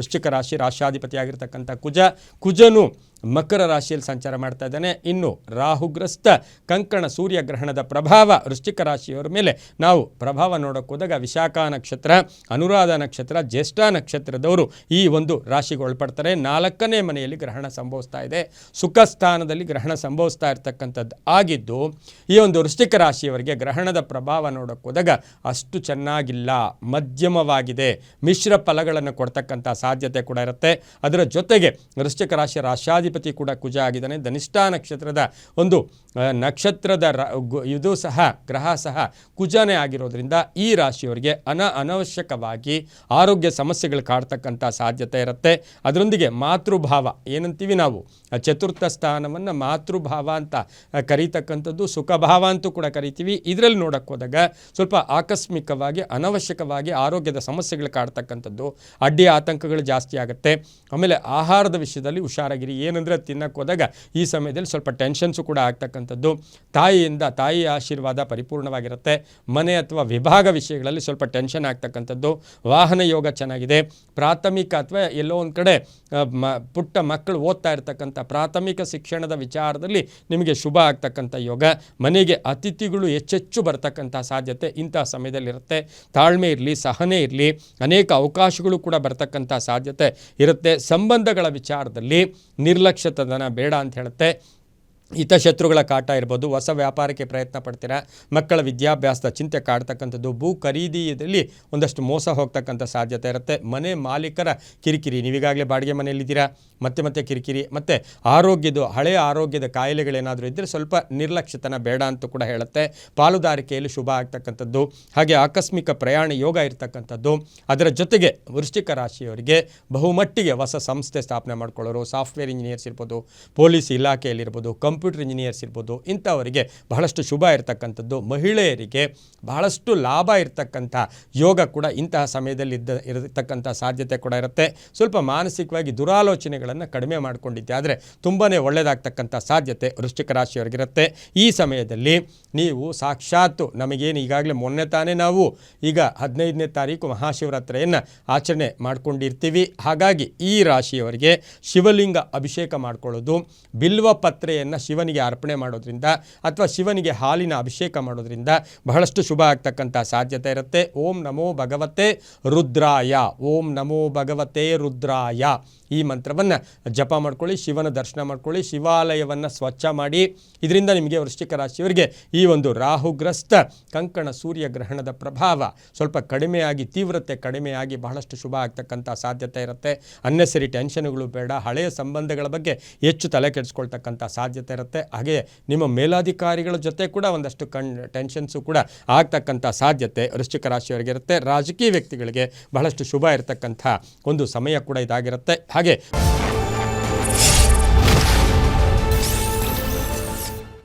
ವೃಶ್ಚಿಕ ರಾಶಿ ರಾಶಾಧಿಪತಿಯಾಗಿರ್ತಕ್ಕಂಥ ಕುಜ ಕುಜನು ಮಕರ ರಾಶಿಯಲ್ಲಿ ಸಂಚಾರ ಮಾಡ್ತಾ ಇದ್ದಾನೆ. ಇನ್ನು ರಾಹುಗ್ರಸ್ತ ಕಂಕಣ ಸೂರ್ಯಗ್ರಹಣದ ಪ್ರಭಾವ ವೃಶ್ಚಿಕ ರಾಶಿಯವರ ಮೇಲೆ. ನಾವು ಪ್ರಭಾವ ನೋಡೋಕೆ ಹೋದಾಗ ವಿಶಾಖ ನಕ್ಷತ್ರ, ಅನುರಾಧ ನಕ್ಷತ್ರ, ಜ್ಯೇಷ್ಠ ನಕ್ಷತ್ರದವರು ಈ ಒಂದು ರಾಶಿಗೆ ಒಳಪಡ್ತಾರೆ. ನಾಲ್ಕನೇ ಮನೆಯಲ್ಲಿ ಗ್ರಹಣ ಸಂಭವಿಸ್ತಾ ಇದೆ. ಸುಖ ಸ್ಥಾನದಲ್ಲಿ ಗ್ರಹಣ ಸಂಭವಿಸ್ತಾ ಇರತಕ್ಕಂಥದ್ದು ಆಗಿದ್ದು, ಈ ಒಂದು ವೃಶ್ಚಿಕ ರಾಶಿಯವರಿಗೆ ಗ್ರಹಣದ ಪ್ರಭಾವ ನೋಡೋಕೆ ಹೋದಾಗ ಅಷ್ಟು ಚೆನ್ನಾಗಿಲ್ಲ, ಮಧ್ಯಮವಾಗಿದೆ. ಮಿಶ್ರ ಫಲಗಳನ್ನು ಕೊಡ್ತಕ್ಕಂಥ ಸಾಧ್ಯತೆ ಕೂಡ ಇರುತ್ತೆ. ಅದರ ಜೊತೆಗೆ ವೃಶ್ಚಿಕ ರಾಶಿಯ ರಾಶಾಧಿಪತಿ ಕೂಡ ಕುಜ ಆಗಿದ್ದಾನೆ. ಧನಿಷ್ಠ ನಕ್ಷತ್ರದ ಒಂದು ನಕ್ಷತ್ರದ ಇದು ಸಹ, ಗ್ರಹ ಸಹ ಕುಜನೇ ಆಗಿರೋದ್ರಿಂದ ಈ ರಾಶಿಯವರಿಗೆ ಅನ, ಅನವಶ್ಯಕವಾಗಿ ಆರೋಗ್ಯ ಸಮಸ್ಯೆಗಳು ಕಾಡ್ತಕ್ಕಂಥ ಸಾಧ್ಯತೆ ಇರುತ್ತೆ. ಅದರೊಂದಿಗೆ ಮಾತೃಭಾವ ಏನಂತೀವಿ ನಾವು? ಚತುರ್ಥ ಸ್ಥಾನವನ್ನು ಮಾತೃಭಾವ ಅಂತ ಕರೀತಕ್ಕಂಥದ್ದು ಸುಖಭಾವ ಅಂತೂ ಕೂಡ ಕರಿತೀವಿ. ಇದರಲ್ಲಿ ನೋಡಕ್ಕೆ ಹೋದಾಗ ಸ್ವಲ್ಪ ಆಕಸ್ಮಿಕವಾಗಿ, ಅನವಶ್ಯಕವಾಗಿ ಆರೋಗ್ಯದ ಸಮಸ್ಯೆಗಳು ಕಾಡ್ತಕ್ಕಂಥದ್ದು ಅಡ್ಡಿ ಆತಂಕಗಳು ಜಾಸ್ತಿ ಆಗುತ್ತೆ. ಆಮೇಲೆ ಆಹಾರದ ವಿಷಯದಲ್ಲಿ ಹುಷಾರಾಗಿರಿ. ಏನಂದರೆ ತಿನ್ನಕ್ಕೆ ಹೋದಾಗ ಈ ಸಮಯದಲ್ಲಿ ಸ್ವಲ್ಪ ಟೆನ್ಷನ್ಸು ಕೂಡ ಆಗ್ತಕ್ಕಂಥದ್ದು. ತಾಯಿಯಿಂದ ತಾಯಿಯ ಆಶೀರ್ವಾದ ಪರಿಪೂರ್ಣವಾಗಿರುತ್ತೆ. ಮನೆ ಅಥವಾ ವಿಭಾಗ ವಿಷಯಗಳಲ್ಲಿ ಸ್ವಲ್ಪ ಟೆನ್ಷನ್ ಆಗ್ತಕ್ಕಂಥದ್ದು. ವಾಹನ ಯೋಗ ಚೆನ್ನಾಗಿದೆ. ಪ್ರಾಥಮಿಕ ಅಥವಾ ಎಲ್ಲೋ ಒಂದು ಕಡೆ ಮ, ಪುಟ್ಟ ಮಕ್ಕಳು ಓದ್ತಾ ಇರ್ತಕ್ಕಂಥ ಪ್ರಾಥಮಿಕ ಶಿಕ್ಷಣದ ವಿಚಾರದಲ್ಲಿ ನಿಮಗೆ ಶುಭ ಆಗ್ತಕ್ಕಂಥ ಯೋಗ. ಮನೆಗೆ ಅತಿಥಿಗಳು ಹೆಚ್ಚೆಚ್ಚು ಬರ್ತಕ್ಕಂಥ ಸಾಧ್ಯತೆ ಇಂಥ ಸಮಯದಲ್ಲಿರುತ್ತೆ. ತಾಳ್ಮೆ ಇರಲಿ, ಸಹನೆ ಇರಲಿ, ಅನೇಕ ಅವಕಾಶಗಳು ಕೂಡ ಬರ್ತಕ್ಕಂಥ ಸಾಧ್ಯತೆ ಇರುತ್ತೆ. ಸಂಬಂಧಗಳ ವಿಚಾರದಲ್ಲಿ ನಿರ್ಲಕ್ಷ್ಯತನ ಬೇಡ ಅಂತ ಹೇಳುತ್ತೆ. ಹಿತಶತ್ರುಗಳ ಕಾಟ ಇರ್ಬೋದು. ಹೊಸ ವ್ಯಾಪಾರಕ್ಕೆ ಪ್ರಯತ್ನ ಪಡ್ತೀರಾ? ಮಕ್ಕಳ ವಿದ್ಯಾಭ್ಯಾಸದ ಚಿಂತೆ ಕಾಡ್ತಕ್ಕಂಥದ್ದು. ಭೂ ಖರೀದಿಯಲ್ಲಿ ಒಂದಷ್ಟು ಮೋಸ ಹೋಗ್ತಕ್ಕಂಥ ಸಾಧ್ಯತೆ ಇರುತ್ತೆ. ಮನೆ ಮಾಲೀಕರ ಕಿರಿಕಿರಿ. ನೀವೀಗಾಗಲೇ ಬಾಡಿಗೆ ಮನೆಯಲ್ಲಿದ್ದೀರಾ? ಮತ್ತೆ ಮತ್ತೆ ಕಿರಿಕಿರಿ. ಮತ್ತು ಆರೋಗ್ಯದ ಹಳೆಯ ಆರೋಗ್ಯದ ಕಾಯಿಲೆಗಳೇನಾದರೂ ಇದ್ದರೆ ಸ್ವಲ್ಪ ನಿರ್ಲಕ್ಷ್ಯತನ ಬೇಡ ಅಂತ ಕೂಡ ಹೇಳುತ್ತೆ. ಪಾಲುದಾರಿಕೆಯಲ್ಲಿ ಶುಭ ಆಗ್ತಕ್ಕಂಥದ್ದು. ಹಾಗೆ ಆಕಸ್ಮಿಕ ಪ್ರಯಾಣ ಯೋಗ ಇರತಕ್ಕಂಥದ್ದು. ಅದರ ಜೊತೆಗೆ ವೃಶ್ಚಿಕ ರಾಶಿಯವರಿಗೆ ಬಹುಮಟ್ಟಿಗೆ ಹೊಸ ಸಂಸ್ಥೆ ಸ್ಥಾಪನೆ ಮಾಡ್ಕೊಳ್ಳೋರು, ಸಾಫ್ಟ್ವೇರ್ ಇಂಜಿನಿಯರ್ಸ್ ಇರ್ಬೋದು, ಪೊಲೀಸ್ ಇಲಾಖೆಯಲ್ಲಿರ್ಬೋದು ಕಂಪ್ಯೂಟರ್ ಇಂಜಿನಿಯರ್ಸ್ ಇರ್ಬೋದು, ಇಂಥವರಿಗೆ ಬಹಳಷ್ಟು ಶುಭ ಇರತಕ್ಕಂಥದ್ದು. ಮಹಿಳೆಯರಿಗೆ ಬಹಳಷ್ಟು ಲಾಭ ಇರತಕ್ಕಂಥ ಯೋಗ ಕೂಡ ಇಂತಹ ಸಮಯದಲ್ಲಿ ಇದ್ದ, ಇರತಕ್ಕಂಥ ಸಾಧ್ಯತೆ ಕೂಡ ಇರುತ್ತೆ. ಸ್ವಲ್ಪ ಮಾನಸಿಕವಾಗಿ ದುರಾಲೋಚನೆಗಳನ್ನು ಕಡಿಮೆ ಮಾಡಿಕೊಂಡಿದ್ದೆ, ಆದರೆ ತುಂಬಾ ಒಳ್ಳೆಯದಾಗ್ತಕ್ಕಂಥ ಸಾಧ್ಯತೆ ವೃಶ್ಚಿಕ ರಾಶಿಯವರಿಗಿರುತ್ತೆ. ಈ ಸಮಯದಲ್ಲಿ ನೀವು ಸಾಕ್ಷಾತ್ ನಮಗೇನು ಈಗಾಗಲೇ ಮೊನ್ನೆ ತಾನೇ ನಾವು ಈಗ ಹದಿನೈದನೇ ತಾರೀಕು ಮಹಾಶಿವರಾತ್ರಿಯನ್ನು ಆಚರಣೆ ಮಾಡ್ಕೊಂಡಿರ್ತೀವಿ. ಹಾಗಾಗಿ ಈ ರಾಶಿಯವರಿಗೆ ಶಿವಲಿಂಗ ಅಭಿಷೇಕ ಮಾಡಿಕೊಳ್ಳೋದು ಬಿಲ್ವ ಪತ್ರೆಯನ್ನು ಶಿವನಿಗೆ ಅರ್ಪಣೆ ಮಾಡೋದ್ರಿಂದ ಅಥವಾ ಶಿವನಿಗೆ ಹಾಲಿನ ಅಭಿಷೇಕ ಮಾಡೋದ್ರಿಂದ ಬಹಳಷ್ಟು ಶುಭ ಆಗ್ತಕ್ಕಂಥ ಸಾಧ್ಯತೆ ಇರುತ್ತೆ. ಓಂ ನಮೋ ಭಗವತೆ ರುದ್ರಾಯ. ಓಂ ನಮೋ ಭಗವತೆ ರುದ್ರಾಯ. ಈ ಮಂತ್ರವನ್ನು ಜಪ ಮಾಡ್ಕೊಳ್ಳಿ, ಶಿವನ ದರ್ಶನ ಮಾಡ್ಕೊಳ್ಳಿ, ಶಿವಾಲಯವನ್ನು ಸ್ವಚ್ಛ ಮಾಡಿ. ಇದರಿಂದ ನಿಮಗೆ ವೃಶ್ಚಿಕ ರಾಶಿಯವರಿಗೆ ಈ ಒಂದು ರಾಹುಗ್ರಸ್ತ ಕಂಕಣ ಸೂರ್ಯ ಗ್ರಹಣದ ಪ್ರಭಾವ ಸ್ವಲ್ಪ ಕಡಿಮೆಯಾಗಿ, ತೀವ್ರತೆ ಕಡಿಮೆಯಾಗಿ ಬಹಳಷ್ಟು ಶುಭ ಆಗ್ತಕ್ಕಂಥ ಸಾಧ್ಯತೆ ಇರುತ್ತೆ. ಅನ್ನೆಸರಿ ಟೆನ್ಷನ್ಗಳು ಬೇಡ, ಹಳೆಯ ಸಂಬಂಧಗಳ ಬಗ್ಗೆ ಹೆಚ್ಚು ತಲೆ ಕೆಡಿಸ್ಕೊಳ್ತಕ್ಕಂಥ ಸಾಧ್ಯತೆ ಇರುತ್ತೆ. ಹಾಗೆ ನಿಮ್ಮ ಮೇಲಾಧಿಕಾರಿಗಳ ಜೊತೆ ಕೂಡ ಒಂದಷ್ಟು ಕಣ್, ಟೆನ್ಷನ್ಸು ಕೂಡ ಆಗ್ತಕ್ಕಂಥ ಸಾಧ್ಯತೆ ವೃಶ್ಚಿಕ ರಾಶಿಯವರಿಗೆ ಇರುತ್ತೆ. ರಾಜಕೀಯ ವ್ಯಕ್ತಿಗಳಿಗೆ ಬಹಳಷ್ಟು ಶುಭ ಇರತಕ್ಕಂಥ ಒಂದು ಸಮಯ ಕೂಡ ಇದಾಗಿರುತ್ತೆ. ಹಾಗೆ